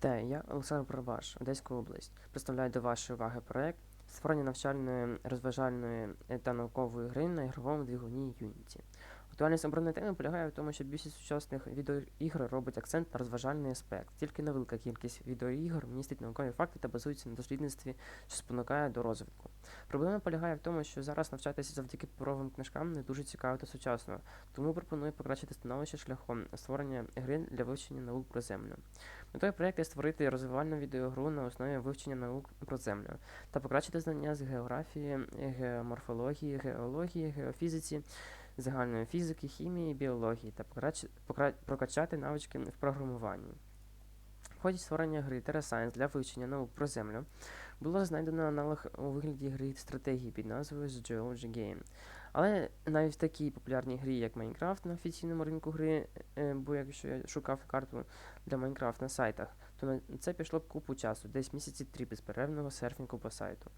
Вітаю, я Олександр Барабаш, Одеська область. Представляю до вашої уваги проект створення навчальної, розважальної та наукової гри на ігровому двигуні Unity. Актуальність обраної теми полягає в тому, що більшість сучасних відеоігр робить акцент на розважальний аспект. Тільки невелика кількість відеоігр містить наукові факти та базується на дослідництві, що спонукає до розвитку. Проблема полягає в тому, що зараз навчатися завдяки паперовим книжкам не дуже цікаво та сучасно, тому пропоную покращити становище шляхом створення гри для вивчення наук про землю. Метою проєкту створити розвивальну відеогру на основі вивчення наук про землю та покращити знання з географії, геоморфології, геології, геофізиці, загальної фізики, хімії, біології та прокачати навички в програмуванні. В ході створення гри TerraScience для вивчення наук про землю було знайдено аналог у вигляді гри стратегії під назвою The Geology Game. Але навіть в такій популярній грі, як Minecraft на офіційному ринку гри, е, бо якщо я шукав карту для Minecraft на сайтах, то на це пішло б купу часу, десь місяці три безперервного серфінгу по сайту.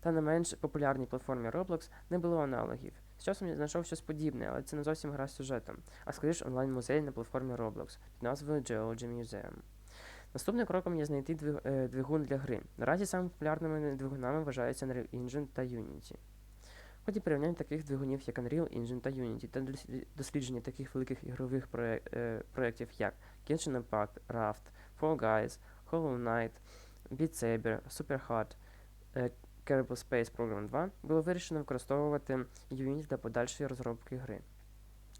Та на менш популярній платформі Roblox не було аналогів. З часом я знайшов щось подібне, але це не зовсім гра з сюжетом, а скоріш онлайн-музей на платформі Roblox під назвою Geology Museum. Наступним кроком є знайти е, двигун для гри. Наразі самими популярними двигунами вважаються Unreal Engine та Unity. Ході порівняння таких двигунів, як Unreal Engine та Unity, та дослідження таких великих ігрових е, проєктів, як Genshin Impact, Raft, Fall Guys, Hollow Knight, Beat Saber, Superhot, е, Kerbal Space Program 2, було вирішено використовувати Unity для подальшої розробки гри.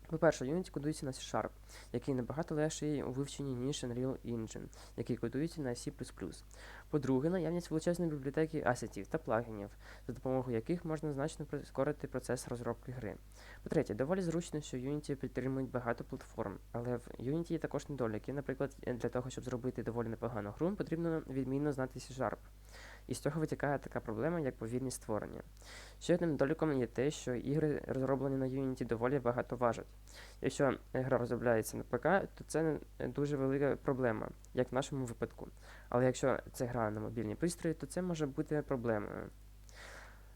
По-перше, Unity кодується на C-Sharp, який набагато легший у вивченні, ніж Unreal Engine, який кодується на C++. По-друге, наявність величезної бібліотеки асетів та плагінів, за допомогою яких можна значно прискорити процес розробки гри. По-третє, доволі зручно, що Unity підтримують багато платформ, але в Unity є також недоліки. Наприклад, для того, щоб зробити доволі непогану гру, потрібно відмінно знати C-Sharp. І з цього витікає така проблема, як повільність створення. Ще одним недоліком є те, що ігри, розроблені на Unity, доволі багато важать. Якщо гра розробляється на ПК, то це дуже велика проблема, як в нашому випадку. Але якщо це гра на мобільні пристрої, то це може бути проблемою.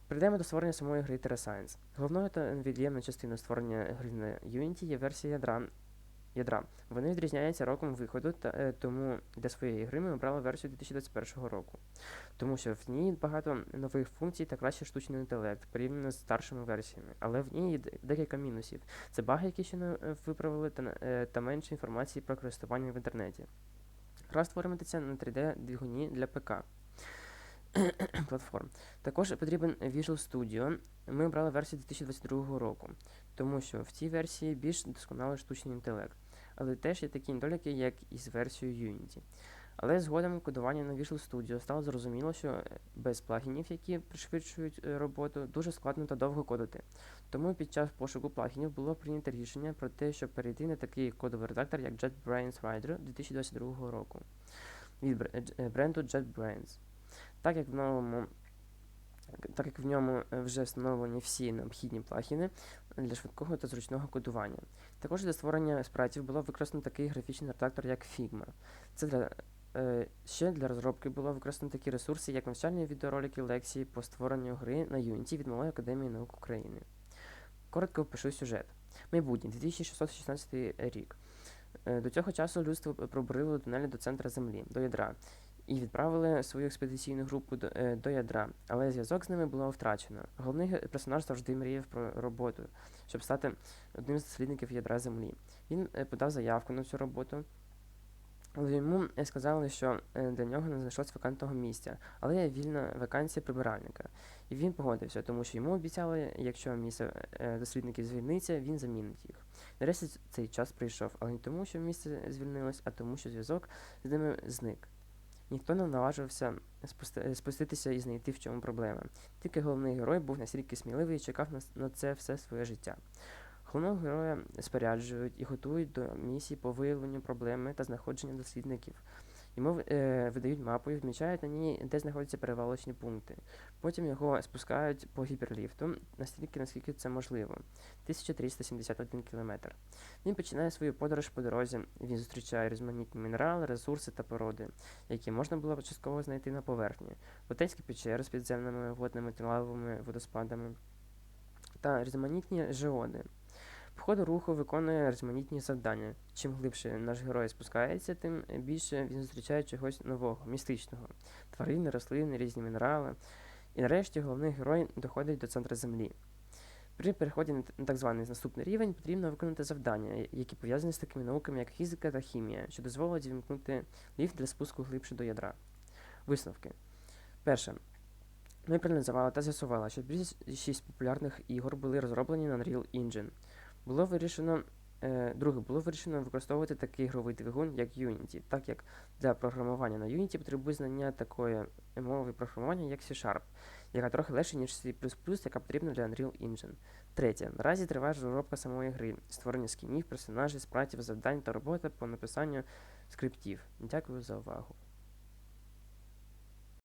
Перейдемо до створення самої гри TerraScience. Головною та невід'ємною частиною створення гри на Unity є версія ядра. Ядра. Вони відрізняються роком виходу, та, е, тому для своєї гри ми обрали версію 2021 року. Тому що в ній багато нових функцій та кращий штучний інтелект порівняно з старшими версіями. Але в ній є декілька мінусів. Це баги, які ще не е, виправили, та, е, та менше інформації про користування в інтернеті. Гра створюватися на 3D-двигуні для ПК платформ. Також потрібен Visual Studio. Ми обрали версію 2022 року, тому що в цій версії більш досконалий штучний інтелект. Але теж є такі недоліки, як і з версією Unity. Але згодом кодування на Visual Studio стало зрозуміло, що е, без плагінів, які пришвидшують е, роботу, дуже складно та довго кодити. Тому під час пошуку плагінів було прийнято рішення про те, щоб перейти на такий кодовий редактор, як JetBrains Rider 2022 року від е, бренду JetBrains. Так як в новому так як в ньому е, вже встановлені всі необхідні плагіни для швидкого та зручного кодування. Також для створення спрайтів було використано такий графічний редактор, як Figma. Це для, е, ще для розробки було використано такі ресурси, як навчальні відеоролики, лекції по створенню гри на Unity від Малої академії наук України. Коротко опишу сюжет. Майбутнє 2616 рік. Е, До цього часу людство пробурило тунелі до центра Землі, до ядра, і відправили свою експедиційну групу до, е, до ядра, але зв'язок з ними було втрачено. Головний персонаж завжди мріяв про роботу, щоб стати одним з дослідників ядра Землі. Він е, подав заявку на цю роботу, але йому е, сказали, що е, для нього не знайшлось вакантного місця, але є вільна вакансія прибиральника. І він погодився, тому що йому обіцяли, якщо місце е, дослідників звільниться, він замінить їх. Нарешті цей час прийшов, але не тому, що місце звільнилось, а тому, що зв'язок з ними зник. Ніхто не наважився спусти- спуститися і знайти, в чому проблема. Тільки головний герой був настільки сміливий і чекав на, на це все своє життя. Головного героя споряджують і готують до місії по виявленню проблеми та знаходження дослідників. Йому е, видають мапу і відмічають на ній, де знаходяться перевалочні пункти. Потім його спускають по гіперліфту, настільки, наскільки це можливо 1371 кілометр. Він починає свою подорож по дорозі. Він зустрічає різноманітні мінерали, ресурси та породи, які можна було частково знайти на поверхні, Латинські печери з підземними водними лавовими водоспадами та різноманітні жеоди. Ходу руху виконує різноманітні завдання. Чим глибше наш герой спускається, тим більше він зустрічає чогось нового, містичного. Тварини, рослини, різні мінерали. І нарешті головний герой доходить до центру землі. При переході на так званий наступний рівень потрібно виконати завдання, які пов'язані з такими науками, як фізика та хімія, що дозволить вімкнути ліфт для спуску глибше до ядра. Висновки. Перше. Ми проаналізували та з'ясували, що більшість популярних ігор були розроблені на Unreal Engine. Було вирішено, е, друге, було вирішено використовувати такий ігровий двигун, як Unity, так як для програмування на Unity потребує знання такої мови програмування, як C-Sharp, яка трохи легше, ніж C++, яка потрібна для Unreal Engine. Третє. Наразі триває розробка самої гри, створення скінів, персонажів, спратів, завдань та робота по написанню скриптів. Дякую за увагу.